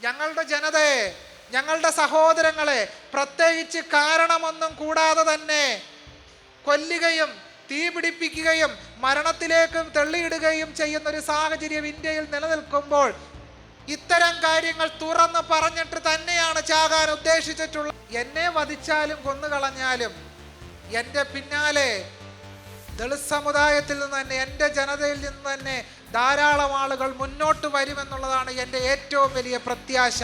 ഞങ്ങളുടെ ജനതയെ ഞങ്ങളുടെ സഹോദരങ്ങളെ പ്രത്യേകിച്ച് കാരണമൊന്നും കൂടാതെ തന്നെ കൊല്ലുകയും തീപിടിപ്പിക്കുകയും മരണത്തിലേക്കും തള്ളിയിടുകയും ചെയ്യുന്ന ഒരു സാഹചര്യം ഇന്ത്യയിൽ നിലനിൽക്കുമ്പോൾ ഇത്തരം കാര്യങ്ങൾ തുറന്ന് പറഞ്ഞിട്ട് തന്നെയാണ് ചാകാൻ ഉദ്ദേശിച്ചിട്ടുള്ളത് എന്നെ വധിച്ചാലും കൊന്നുകളഞ്ഞാലും എന്റെ പിന്നാലെ ദളിത് സമുദായത്തിൽ നിന്ന് തന്നെ എന്റെ ജനതയിൽ നിന്ന് തന്നെ ധാരാളം ആളുകൾ മുന്നോട്ട് വരുമെന്നുള്ളതാണ് എന്റെ ഏറ്റവും വലിയ പ്രത്യാശ.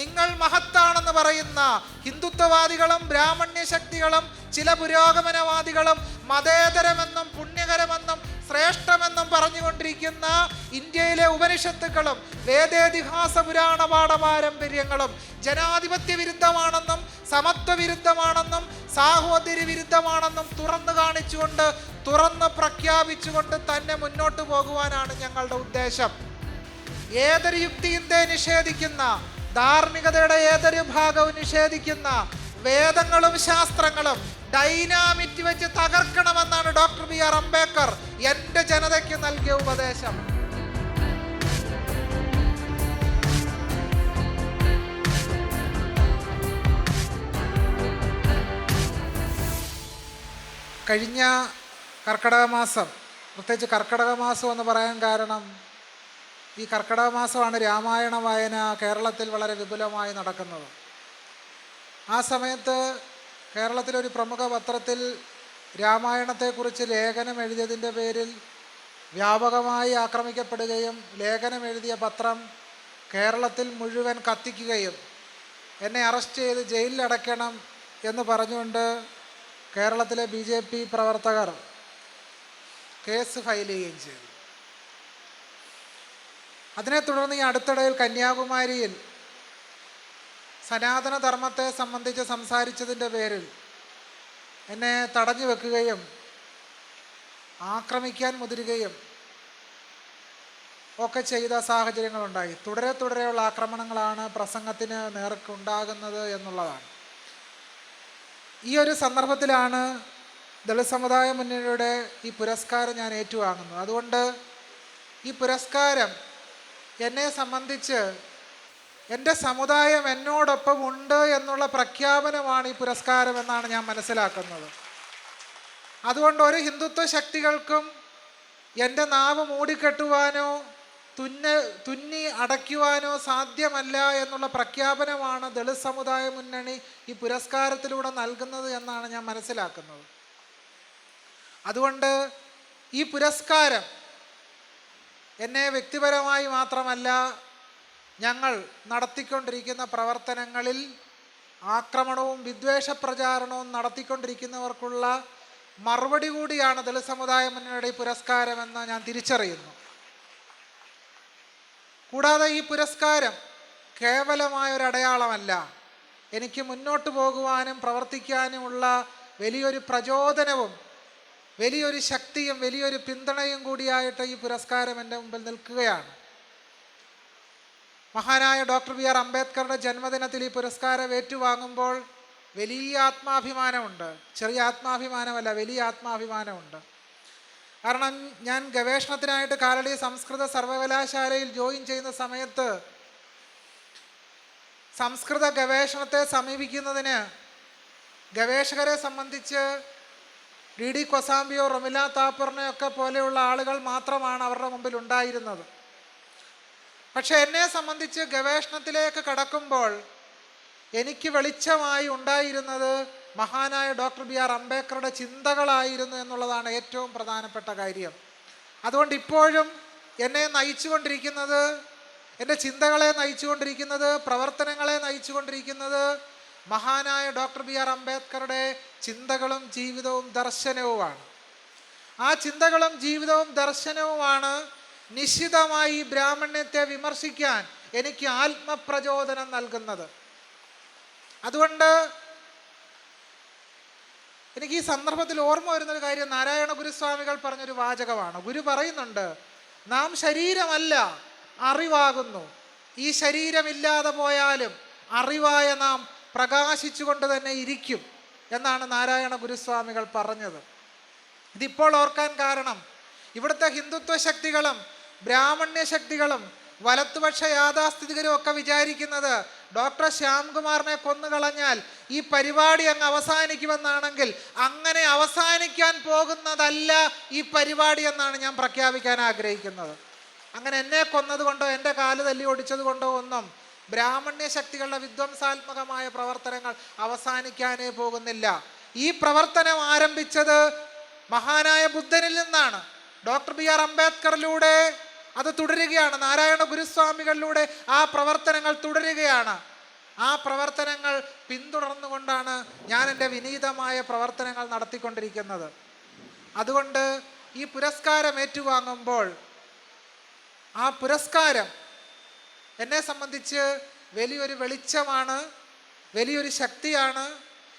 നിങ്ങൾ മഹത്താണെന്ന് പറയുന്ന ഹിന്ദുത്വവാദികളും ബ്രാഹ്മണ്യ ശക്തികളും ചില പുരോഗമനവാദികളും മതേതരമെന്നും പുണ്യകരമെന്നും ശ്രേഷ്ഠമെന്നും പറഞ്ഞുകൊണ്ടിരിക്കുന്ന ഇന്ത്യയിലെ ഉപനിഷത്തുക്കളും വേദേതിഹാസ പുരാണ പാഠപാരമ്പര്യങ്ങളും ജനാധിപത്യ വിരുദ്ധമാണെന്നും സമത്വ വിരുദ്ധമാണെന്നും സാഹോദര്യ വിരുദ്ധമാണെന്നും തുറന്നു കാണിച്ചുകൊണ്ട് തുറന്ന് പ്രഖ്യാപിച്ചുകൊണ്ട് തന്നെ മുന്നോട്ട് പോകുവാനാണ് ഞങ്ങളുടെ ഉദ്ദേശം. ഏതൊരു യുക്തിയിന്തെ നിഷേധിക്കുന്ന ധാർമ്മികതയുടെ ഏതൊരു ഭാഗവും നിഷേധിക്കുന്ന വേദങ്ങളും ശാസ്ത്രങ്ങളും ഡൈനാമിറ്റ് വെച്ച് തകർക്കണമെന്നാണ് ഡോക്ടർ ബി ആർ അംബേദ്കർ എന്റെ ജനതയ്ക്ക് നൽകിയ ഉപദേശം. കഴിഞ്ഞ കർക്കിടക മാസം പ്രത്യേകിച്ച് കർക്കിടക മാസം എന്ന് പറയാൻ കാരണം ഈ കർക്കിടക മാസമാണ് രാമായണ വായന കേരളത്തിൽ വളരെ വിപുലമായി നടക്കുന്നത്. ആ സമയത്ത് കേരളത്തിലൊരു പ്രമുഖ പത്രത്തിൽ രാമായണത്തെക്കുറിച്ച് ലേഖനം എഴുതിയതിന്റെ പേരിൽ വ്യാപകമായി ആക്രമിക്കപ്പെടുകയും ലേഖനം എഴുതിയ പത്രം കേരളത്തിൽ മുഴുവൻ കത്തിക്കുകയും എന്നെ അറസ്റ്റ് ചെയ്ത് ജയിലിലടയ്ക്കണം എന്ന് പറഞ്ഞുകൊണ്ട് കേരളത്തിലെ ബി പ്രവർത്തകർ കേസ് ഫയൽ ചെയ്യുകയും ചെയ്തു. അതിനെ തുടർന്ന് ഈ അടുത്തിടയിൽ കന്യാകുമാരിയിൽ സനാതന ധർമ്മത്തെ സംബന്ധിച്ച് സംസാരിച്ചതിന്റെ പേരിൽ എന്നെ തടഞ്ഞു വെക്കുകയും ആക്രമിക്കാൻ മുതിരുകയും ഒക്കെ ചെയ്ത സാഹചര്യങ്ങളുണ്ടായി. തുടരെ തുടരെയുള്ള ആക്രമണങ്ങളാണ് പ്രസംഗത്തിന് നേർക്കുണ്ടാകുന്നത് എന്നുള്ളതാണ്. ഈ ഒരു സന്ദർഭത്തിലാണ് ദളിത് സമുദായ മുന്നണിയുടെ ഈ പുരസ്കാരം ഞാൻ ഏറ്റുവാങ്ങുന്നു. അതുകൊണ്ട് ഈ പുരസ്കാരം എന്നെ സംബന്ധിച്ച് എന്റെ സമുദായം എന്നോടൊപ്പം ഉണ്ട് എന്നുള്ള പ്രഖ്യാപനമാണ് ഈ പുരസ്കാരം എന്നാണ് ഞാൻ മനസ്സിലാക്കുന്നത്. അതുകൊണ്ട് ഒരു ഹിന്ദുത്വ ശക്തികൾക്കും എന്റെ നാവ് മൂടിക്കെട്ടുവാനോ തുന്ന തുന്നി അടയ്ക്കുവാനോ സാധ്യമല്ല എന്നുള്ള പ്രഖ്യാപനമാണ് ദളിത് സമുദായ മുന്നണി ഈ പുരസ്കാരത്തിലൂടെ നൽകുന്നത് എന്നാണ് ഞാൻ മനസ്സിലാക്കുന്നത്. അതുകൊണ്ട് ഈ പുരസ്കാരം എന്നെ വ്യക്തിപരമായി മാത്രമല്ല ഞങ്ങൾ നടത്തിക്കൊണ്ടിരിക്കുന്ന പ്രവർത്തനങ്ങളിൽ ആക്രമണവും വിദ്വേഷ പ്രചാരണവും നടത്തിക്കൊണ്ടിരിക്കുന്നവർക്കുള്ള മറുപടി കൂടിയാണ് ദളിത് സമുദായ മുന്നണിയുടെ പുരസ്കാരമെന്ന് ഞാൻ തിരിച്ചറിയുന്നു. കൂടാതെ ഈ പുരസ്കാരം കേവലമായ ഒരു അടയാളമല്ല. എനിക്ക് മുന്നോട്ട് പോകുവാനും പ്രവർത്തിക്കാനുമുള്ള വലിയൊരു പ്രചോദനവും വലിയൊരു ശക്തിയും വലിയൊരു പിന്തുണയും കൂടിയായിട്ട് ഈ പുരസ്കാരം എന്റെ മുമ്പിൽ നിൽക്കുകയാണ്. മഹാനായ ഡോക്ടർ ബി ആർ അംബേദ്കറുടെ ജന്മദിനത്തിൽ ഈ പുരസ്കാരം ഏറ്റുവാങ്ങുമ്പോൾ വലിയ ആത്മാഭിമാനമുണ്ട്. ചെറിയ ആത്മാഭിമാനമല്ല വലിയ ആത്മാഭിമാനമുണ്ട്. കാരണം ഞാൻ ഗവേഷണത്തിനായിട്ട് കാലടി സംസ്കൃത സർവകലാശാലയിൽ ജോയിൻ ചെയ്യുന്ന സമയത്ത് സംസ്കൃത ഗവേഷണത്തെ സമീപിക്കുന്നതിന് ഗവേഷകരെ സംബന്ധിച്ച് ഡി ഡി കൊസാമ്പിയോ റൊമില താപ്പറിനെയൊക്കെ പോലെയുള്ള ആളുകൾ മാത്രമാണ് അവരുടെ മുമ്പിൽ ഉണ്ടായിരുന്നത്. പക്ഷെ എന്നെ സംബന്ധിച്ച് ഗവേഷണത്തിലേക്ക് കടക്കുമ്പോൾ എനിക്ക് വെളിച്ചമായി ഉണ്ടായിരുന്നത് മഹാനായ ഡോക്ടർ ബി ആർ അംബേദ്കറുടെ ചിന്തകളായിരുന്നു എന്നുള്ളതാണ് ഏറ്റവും പ്രധാനപ്പെട്ട കാര്യം. അതുകൊണ്ട് ഇപ്പോഴും എന്നെ നയിച്ചുകൊണ്ടിരിക്കുന്നത് എന്റെ ചിന്തകളെ നയിച്ചുകൊണ്ടിരിക്കുന്നത് പ്രവർത്തനങ്ങളെ നയിച്ചുകൊണ്ടിരിക്കുന്നത് മഹാനായ ഡോക്ടർ ബി ആർ അംബേദ്കറുടെ ചിന്തകളും ജീവിതവും ദർശനവുമാണ്. ആ ചിന്തകളും ജീവിതവും ദർശനവുമാണ് നിശ്ചിതമായി ബ്രാഹ്മണ്യത്തെ വിമർശിക്കാൻ എനിക്ക് ആത്മപ്രചോദനം നൽകുന്നത്. അതുകൊണ്ട് എനിക്ക് ഈ സന്ദർഭത്തിൽ ഓർമ്മ വരുന്നൊരു കാര്യം നാരായണ ഗുരുസ്വാമികൾ പറഞ്ഞൊരു വാചകമാണ്. ഗുരു പറയുന്നുണ്ട് നാം ശരീരമല്ല അറിവാകുന്നു. ഈ ശരീരമില്ലാതെ പോയാലും അറിവായ നാം പ്രകാശിച്ചുകൊണ്ട് തന്നെ ഇരിക്കും എന്നാണ് നാരായണ ഗുരുസ്വാമികൾ പറഞ്ഞത്. ഇതിപ്പോൾ ഓർക്കാൻ കാരണം ഇവിടുത്തെ ഹിന്ദുത്വ ശക്തികളും ബ്രാഹ്മണ്യ ശക്തികളും വലത്തുപക്ഷ യാഥാസ്ഥിതികരും ഒക്കെ വിചാരിക്കുന്നത് ഡോക്ടർ ശ്യാംകുമാറിനെ കൊന്നുകളഞ്ഞാൽ ഈ പരിപാടി അങ്ങ് അവസാനിക്കുമെന്നാണെങ്കിൽ അങ്ങനെ അവസാനിക്കാൻ പോകുന്നതല്ല ഈ പരിപാടി എന്നാണ് ഞാൻ പ്രഖ്യാപിക്കാൻ ആഗ്രഹിക്കുന്നത്. അങ്ങനെ എന്നെ കൊന്നതുകൊണ്ടോ എന്റെ കാൽ തല്ലി ഒടിച്ചത് കൊണ്ടോ ഒന്നും ബ്രാഹ്മണ്യ ശക്തികളുടെ വിധ്വംസാത്മകമായ പ്രവർത്തനങ്ങൾ അവസാനിക്കാനേ പോകുന്നില്ല. ഈ പ്രവർത്തനം ആരംഭിച്ചത് മഹാനായ ബുദ്ധനിൽ നിന്നാണ്. ഡോക്ടർ ബി ആർ അംബേദ്കറിലൂടെ അത് തുടരുകയാണ്. നാരായണ ഗുരുസ്വാമികളിലൂടെ ആ പ്രവർത്തനങ്ങൾ തുടരുകയാണ്. ആ പ്രവർത്തനങ്ങൾ പിന്തുടർന്നുകൊണ്ടാണ് ഞാൻ എന്റെ വിനീതമായ പ്രവർത്തനങ്ങൾ നടത്തിക്കൊണ്ടിരിക്കുന്നത്. അതുകൊണ്ട് ഈ പുരസ്കാരം ഏറ്റുവാങ്ങുമ്പോൾ ആ പുരസ്കാരം എന്നെ സംബന്ധിച്ച് വലിയൊരു വെളിച്ചമാണ് വലിയൊരു ശക്തിയാണ്.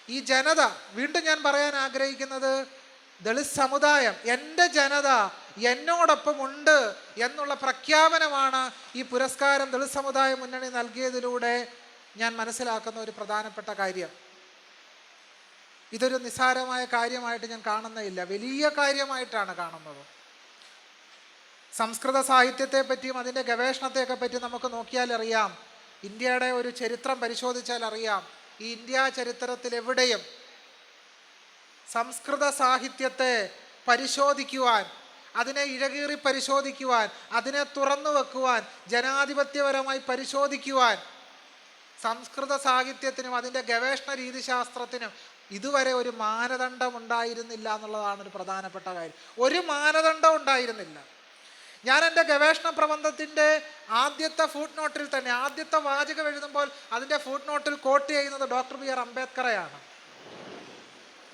ഈ ജനത വീണ്ടും ഞാൻ പറയാൻ ആഗ്രഹിക്കുന്നത് ദളിത് സമുദായം എന്റെ ജനത എന്നോടൊപ്പം ഉണ്ട് എന്നുള്ള പ്രഖ്യാപനമാണ് ഈ പുരസ്കാരം ദളിത് സമുദായ മുന്നണി നൽകിയതിലൂടെ ഞാൻ മനസ്സിലാക്കുന്ന ഒരു പ്രധാനപ്പെട്ട കാര്യം. ഇതൊരു നിസ്സാരമായ കാര്യമായിട്ട് ഞാൻ കാണുന്നില്ല വലിയ കാര്യമായിട്ടാണ് കാണുന്നത്. സംസ്കൃത സാഹിത്യത്തെ പറ്റിയും അതിന്റെ ഗവേഷണത്തെയൊക്കെ പറ്റി നമുക്ക് നോക്കിയാൽ അറിയാം ഇന്ത്യയുടെ ഒരു ചരിത്രം പരിശോധിച്ചാൽ അറിയാം ഈ ഇന്ത്യ ചരിത്രത്തിൽ എവിടെയും സംസ്കൃത സാഹിത്യത്തെ പരിശോധിക്കുവാൻ അതിനെ ഇഴകീറി പരിശോധിക്കുവാൻ അതിനെ തുറന്നു വെക്കുവാൻ ജനാധിപത്യപരമായി പരിശോധിക്കുവാൻ സംസ്കൃത സാഹിത്യത്തിനും അതിന്റെ ഗവേഷണ രീതിശാസ്ത്രത്തിനും ഇതുവരെ ഒരു മാനദണ്ഡം ഉണ്ടായിരുന്നില്ല എന്നുള്ളതാണ് ഒരു പ്രധാനപ്പെട്ട കാര്യം. ഒരു മാനദണ്ഡം ഉണ്ടായിരുന്നില്ല. ഞാൻ എന്റെ ഗവേഷണ പ്രബന്ധത്തിന്റെ ആദ്യത്തെ ഫുഡ് നോട്ടിൽ തന്നെ ആദ്യത്തെ വാചകം എഴുതുമ്പോൾ അതിന്റെ ഫുഡ് നോട്ടിൽ കോട്ട് ചെയ്യുന്നത് ഡോക്ടർ ബി ആർ അംബേദ്കറെയാണ്.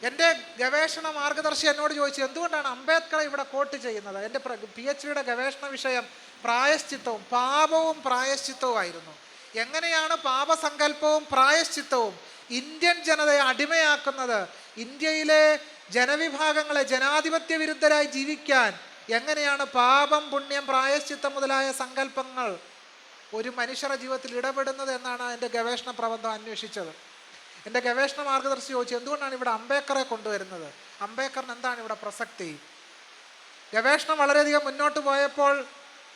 എന്റെ ഗവേഷണ മാർഗദർശി എന്നോട് ചോദിച്ചു എന്തുകൊണ്ടാണ് അംബേദ്കറെ ഇവിടെ കോട്ട് ചെയ്യുന്നത്? എന്റെ പി എച്ച് ഡിയുടെ ഗവേഷണ വിഷയം പ്രായശ്ചിത്തവും പാപവും പ്രായശ്ചിത്തവുമായിരുന്നു. എങ്ങനെയാണ് പാപസങ്കല്പവും പ്രായശ്ചിത്തവും ഇന്ത്യൻ ജനതയെ അടിമയാക്കുന്നത്? ഇന്ത്യയിലെ ജനവിഭാഗങ്ങളെ ജനാധിപത്യ വിരുദ്ധരായി ജീവിക്കാൻ എങ്ങനെയാണ് പാപം പുണ്യം പ്രായശ്ചിത്തം മുതലായ സങ്കല്പങ്ങൾ ഒരു മനുഷ്യരുടെ ജീവിതത്തിൽ ഇടപെടുന്നത് എന്നാണ് എന്റെ ഗവേഷണ പ്രബന്ധം അന്വേഷിച്ചത്. എന്റെ ഗവേഷണ മാർഗദർശി ചോദിച്ചു എന്തുകൊണ്ടാണ് ഇവിടെ അംബേക്കറെ കൊണ്ടുവരുന്നത്? അംബേക്കറിന് എന്താണ് ഇവിടെ പ്രസക്തി? ഗവേഷണം വളരെയധികം മുന്നോട്ട് പോയപ്പോൾ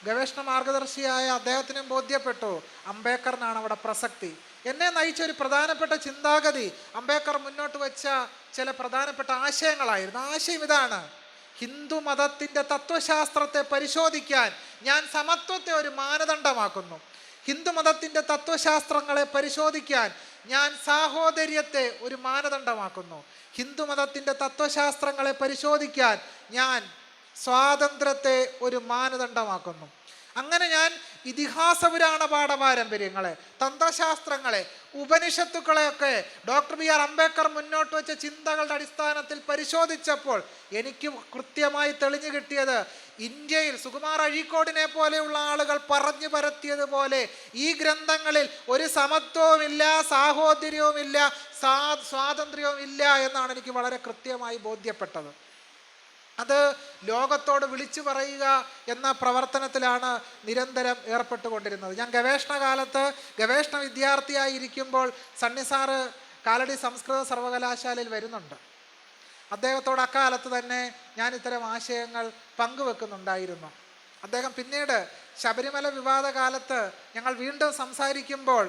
ഗവേഷണ മാർഗദർശിയായ അദ്ദേഹത്തിനും ബോധ്യപ്പെട്ടു അംബേദ്കറിനാണ് അവിടെ പ്രസക്തി. എന്നെ നയിച്ച ഒരു പ്രധാനപ്പെട്ട ചിന്താഗതി അംബേക്കർ മുന്നോട്ട് വെച്ച ചില പ്രധാനപ്പെട്ട ആശയങ്ങളായിരുന്നു. ആശയം ഇതാണ്. ഹിന്ദു മതത്തിന്റെ തത്വശാസ്ത്രത്തെ പരിശോധിക്കാൻ ഞാൻ സമത്വത്തെ ഒരു മാനദണ്ഡമാക്കുന്നു. ഹിന്ദു മതത്തിന്റെ തത്വശാസ്ത്രങ്ങളെ പരിശോധിക്കാൻ ഞാൻ സാഹോദര്യത്തെ ഒരു മാനദണ്ഡമാക്കുന്നു. ഹിന്ദു മതത്തിന്റെ തത്വശാസ്ത്രങ്ങളെ പരിശോധിക്കാൻ ഞാൻ സ്വാതന്ത്ര്യത്തെ ഒരു മാനദണ്ഡമാക്കുന്നു. അങ്ങനെ ഞാൻ ഇതിഹാസ പുരാണ പാഠപാരമ്പര്യങ്ങളെ തന്ത്രശാസ്ത്രങ്ങളെ ഉപനിഷത്തുക്കളെയൊക്കെ ഡോക്ടർ ബി ആർ അംബേദ്കർ മുന്നോട്ട് വെച്ച ചിന്തകളുടെ അടിസ്ഥാനത്തിൽ പരിശോധിച്ചപ്പോൾ എനിക്ക് കൃത്യമായി തെളിഞ്ഞു കിട്ടിയത് ഇന്ത്യയിൽ സുകുമാർ അഴീക്കോടിനെ പോലെയുള്ള ആളുകൾ പറഞ്ഞു പരത്തിയതുപോലെ ഈ ഗ്രന്ഥങ്ങളിൽ ഒരു സമത്വവുമില്ല സാഹോദര്യവുമില്ല സാ സ്വാതന്ത്ര്യവും ഇല്ല എന്നാണ് എനിക്ക് വളരെ കൃത്യമായി ബോധ്യപ്പെട്ടത്. അത് ലോകത്തോട് വിളിച്ചു പറയുക എന്ന പ്രവർത്തനത്തിലാണ് നിരന്തരം ഏർപ്പെട്ടുകൊണ്ടിരുന്നത്. ഞാൻ ഗവേഷണ കാലത്ത് ഗവേഷണ വിദ്യാർത്ഥിയായിരിക്കുമ്പോൾ സണ്ണിസാറ് സണ്ണി സാറ് കാലടി സംസ്കൃത സർവകലാശാലയിൽ വരുന്നുണ്ട്. അദ്ദേഹത്തോട് അക്കാലത്ത് തന്നെ ഞാൻ ഇത്തരം ആശയങ്ങൾ പങ്കുവെക്കുന്നുണ്ടായിരുന്നു. അദ്ദേഹം പിന്നീട് ശബരിമല വിവാദ കാലത്ത് ഞങ്ങൾ വീണ്ടും സംസാരിക്കുമ്പോൾ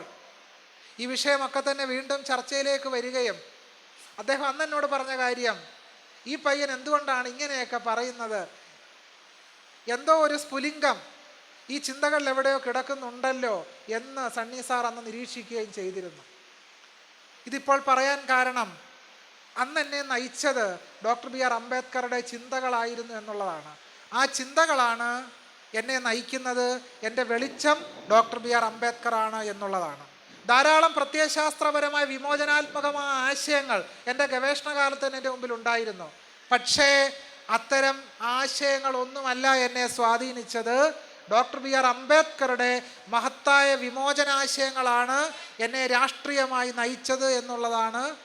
ഈ വിഷയമൊക്കെ തന്നെ വീണ്ടും ചർച്ചയിലേക്ക് വരികയും അദ്ദേഹം അന്ന് എന്നോട് പറഞ്ഞ കാര്യം ഈ പയ്യൻ എന്തുകൊണ്ടാണ് ഇങ്ങനെയൊക്കെ പറയുന്നത്? എന്തോ ഒരു സ്ഫുലിംഗം. ഈ ചിന്തകൾ എവിടെയോ കിടക്കുന്നുണ്ടല്ലോ എന്ന് സണ്ണി സാർ അന്ന് നിരീക്ഷിക്കുകയും ചെയ്തിരുന്നു. ഇതിപ്പോൾ പറയാൻ കാരണം അന്ന് എന്നെ നയിച്ചത് ഡോക്ടർ ബി ആർ അംബേദ്കറുടെ ചിന്തകളായിരുന്നു എന്നുള്ളതാണ്. ആ ചിന്തകളാണ് എന്നെ നയിക്കുന്നത്. എന്റെ വെളിച്ചം ഡോക്ടർ ബി ആർ അംബേദ്കറാണ് എന്നുള്ളതാണ്. ധാരാളം പ്രത്യയശാസ്ത്രപരമായ വിമോചനാത്മകമായ ആശയങ്ങൾ എന്റെ ഗവേഷണ കാലത്ത് തന്നെ എന്റെ മുമ്പിൽ ഉണ്ടായിരുന്നു. പക്ഷേ അത്തരം ആശയങ്ങളൊന്നുമല്ല എന്നെ സ്വാധീനിച്ചത്. ഡോക്ടർ ബി ആർ അംബേദ്കറുടെ മഹത്തായ വിമോചനാശയങ്ങളാണ് എന്നെ രാഷ്ട്രീയമായി നയിച്ചത് എന്നുള്ളതാണ്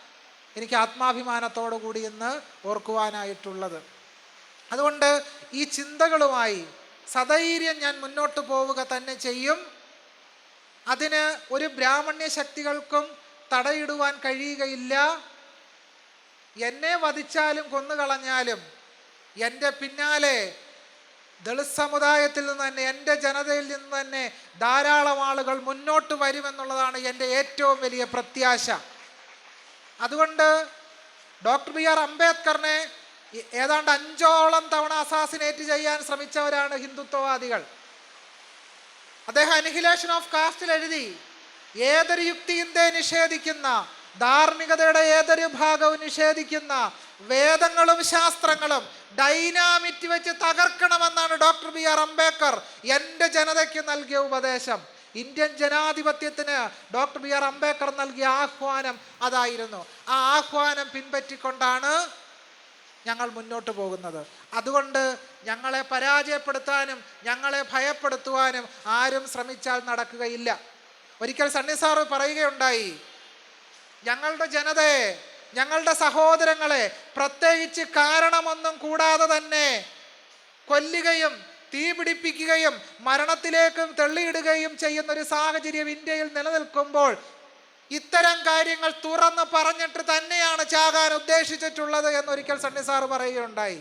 എനിക്ക് ആത്മാഭിമാനത്തോടു കൂടി ഇന്ന് ഓർക്കുവാനായിട്ടുള്ളത്. അതുകൊണ്ട് ഈ ചിന്തകളുമായി സധൈര്യം ഞാൻ മുന്നോട്ട് പോവുക തന്നെ ചെയ്യും. അതിന് ഒരു ബ്രാഹ്മണ്യ ശക്തികൾക്കും തടയിടുവാൻ കഴിയുകയില്ല. എന്നെ വധിച്ചാലും കൊന്നുകളഞ്ഞാലും എന്റെ പിന്നാലെ ദളിത് സമുദായത്തിൽ നിന്ന് തന്നെ എന്റെ ജനതയിൽ നിന്ന് തന്നെ ധാരാളം ആളുകൾ മുന്നോട്ട് വരുമെന്നുള്ളതാണ് എന്റെ ഏറ്റവും വലിയ പ്രത്യാശ. അതുകൊണ്ട് ഡോക്ടർ ബി ആർ അംബേദ്കറിനെ ഏതാണ്ട് അഞ്ചോളം തവണ അസാസിനേറ്റ് ചെയ്യാൻ ശ്രമിച്ചവരാണ് ഹിന്ദുത്വവാദികൾ. അദ്ദേഹം അനിഹിലേഷൻ ഓഫ് കാസ്റ്റിൽ എഴുതി ഏതൊരു യുക്തിയിന്തെ നിഷേധിക്കുന്ന ധാർമ്മികതയുടെ ഏതൊരു ഭാഗവും നിഷേധിക്കുന്ന വേദങ്ങളും ശാസ്ത്രങ്ങളും ഡൈനാമിറ്റ് വെച്ച് തകർക്കണമെന്നാണ് ഡോക്ടർ ബി ആർ അംബേദ്കർ എന്റെ ജനതയ്ക്ക് നൽകിയ ഉപദേശം. ഇന്ത്യൻ ജനാധിപത്യത്തിന് ഡോക്ടർ ബി ആർ അംബേദ്കർ നൽകിയ ആഹ്വാനം അതായിരുന്നു. ആ ആഹ്വാനം പിൻപറ്റിക്കൊണ്ടാണ് ഞങ്ങൾ മുന്നോട്ട് പോകുന്നത്. അതുകൊണ്ട് ഞങ്ങളെ പരാജയപ്പെടുത്താനും ഞങ്ങളെ ഭയപ്പെടുത്തുവാനും ആരും ശ്രമിച്ചാൽ നടക്കുകയില്ല. ഒരിക്കൽ സണ്ണി സാറ് പറയുകയുണ്ടായി ഞങ്ങളുടെ ജനതയെ ഞങ്ങളുടെ സഹോദരങ്ങളെ പ്രത്യേകിച്ച് കാരണമൊന്നും കൂടാതെ തന്നെ കൊല്ലുകയും തീ പിടിപ്പിക്കുകയും മരണത്തിലേക്കും തള്ളിയിടുകയും ചെയ്യുന്ന ഒരു സാഹചര്യം ഇന്ത്യയിൽ നിലനിൽക്കുമ്പോൾ ഇത്തരം കാര്യങ്ങൾ തുറന്ന് പറഞ്ഞിട്ട് തന്നെയാണ് ചാകാൻ ഉദ്ദേശിച്ചിട്ടുള്ളത് എന്നൊരിക്കൽ സണ്ണി സാറ് പറയുകയുണ്ടായി.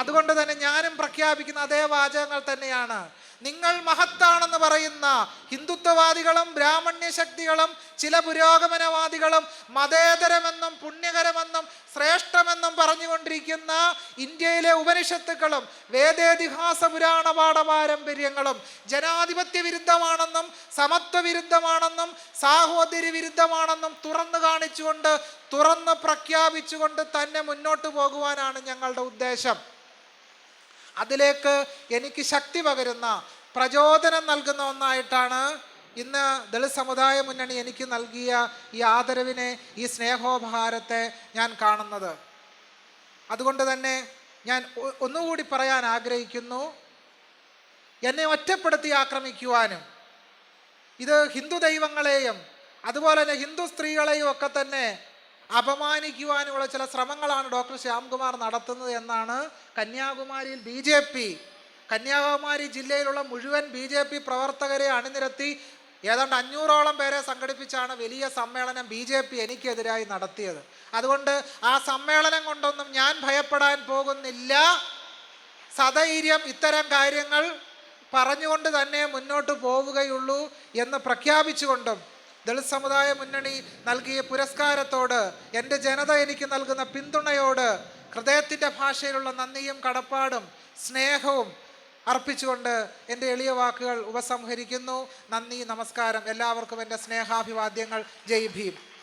അതുകൊണ്ട് തന്നെ ഞാനും പ്രഖ്യാപിക്കുന്ന അതേ വാചകങ്ങൾ തന്നെയാണ്. നിങ്ങൾ മഹത്താണെന്ന് പറയുന്ന ഹിന്ദുത്വവാദികളും ബ്രാഹ്മണ്യ ശക്തികളും ചില പുരോഗമനവാദികളും മതേതരമെന്നും പുണ്യകരമെന്നും ശ്രേഷ്ഠമെന്നും പറഞ്ഞുകൊണ്ടിരിക്കുന്ന ഇന്ത്യയിലെ ഉപനിഷത്തുക്കളും വേദേതിഹാസ പുരാണ പാഠ പാരമ്പര്യങ്ങളും ജനാധിപത്യ വിരുദ്ധമാണെന്നും സമത്വ വിരുദ്ധമാണെന്നും സാഹോദര്യ വിരുദ്ധമാണെന്നും തുറന്നു കാണിച്ചുകൊണ്ട് തുറന്ന് പ്രഖ്യാപിച്ചുകൊണ്ട് തന്നെ മുന്നോട്ട് പോകുവാനാണ് ഞങ്ങളുടെ ഉദ്ദേശം. അതിലേക്ക് എനിക്ക് ശക്തി പകരുന്ന പ്രചോദനം നൽകുന്ന ഒന്നായിട്ടാണ് ഇന്ന് ദളിത് സമുദായ മുന്നണി എനിക്ക് നൽകിയ ഈ ആദരവിനെ ഈ സ്നേഹോപഹാരത്തെ ഞാൻ കാണുന്നത്. അതുകൊണ്ട് തന്നെ ഞാൻ ഒന്നുകൂടി പറയാൻ ആഗ്രഹിക്കുന്നു. എന്നെ ഒറ്റപ്പെടുത്തി ആക്രമിക്കുവാനും ഇത് ഹിന്ദു ദൈവങ്ങളെയും അതുപോലെ തന്നെ ഹിന്ദു സ്ത്രീകളെയും ഒക്കെ തന്നെ അപമാനിക്കുവാനുമുള്ള ചില ശ്രമങ്ങളാണ് ഡോക്ടർ ശ്യാംകുമാർ നടത്തുന്നത് എന്നാണ് കന്യാകുമാരിയിൽ ബി ജെ പി. കന്യാകുമാരി ജില്ലയിലുള്ള മുഴുവൻ ബി ജെ പി പ്രവർത്തകരെ അണിനിരത്തി ഏതാണ്ട് അഞ്ഞൂറോളം പേരെ സംഘടിപ്പിച്ചാണ് വലിയ സമ്മേളനം ബി ജെ പി എനിക്കെതിരായി നടത്തിയത്. അതുകൊണ്ട് ആ സമ്മേളനം കൊണ്ടൊന്നും ഞാൻ ഭയപ്പെടാൻ പോകുന്നില്ല. സധൈര്യം ഇത്തരം കാര്യങ്ങൾ പറഞ്ഞുകൊണ്ട് തന്നെ മുന്നോട്ട് പോവുകയുള്ളൂ എന്ന് പ്രഖ്യാപിച്ചുകൊണ്ടും ദളിത് സമുദായ മുന്നണി നൽകിയ പുരസ്കാരത്തോട് എന്റെ ജനത എനിക്ക് നൽകുന്ന പിന്തുണയോട് ഹൃദയത്തിന്റെ ഭാഷയിലുള്ള നന്ദിയും കടപ്പാടും സ്നേഹവും അർപ്പിച്ചുകൊണ്ട് എന്റെ എളിയ വാക്കുകൾ ഉപസംഹരിക്കുന്നു. നന്ദി നമസ്കാരം. എല്ലാവർക്കും എന്റെ സ്നേഹാഭിവാദ്യങ്ങൾ. ജയ് ഭീം.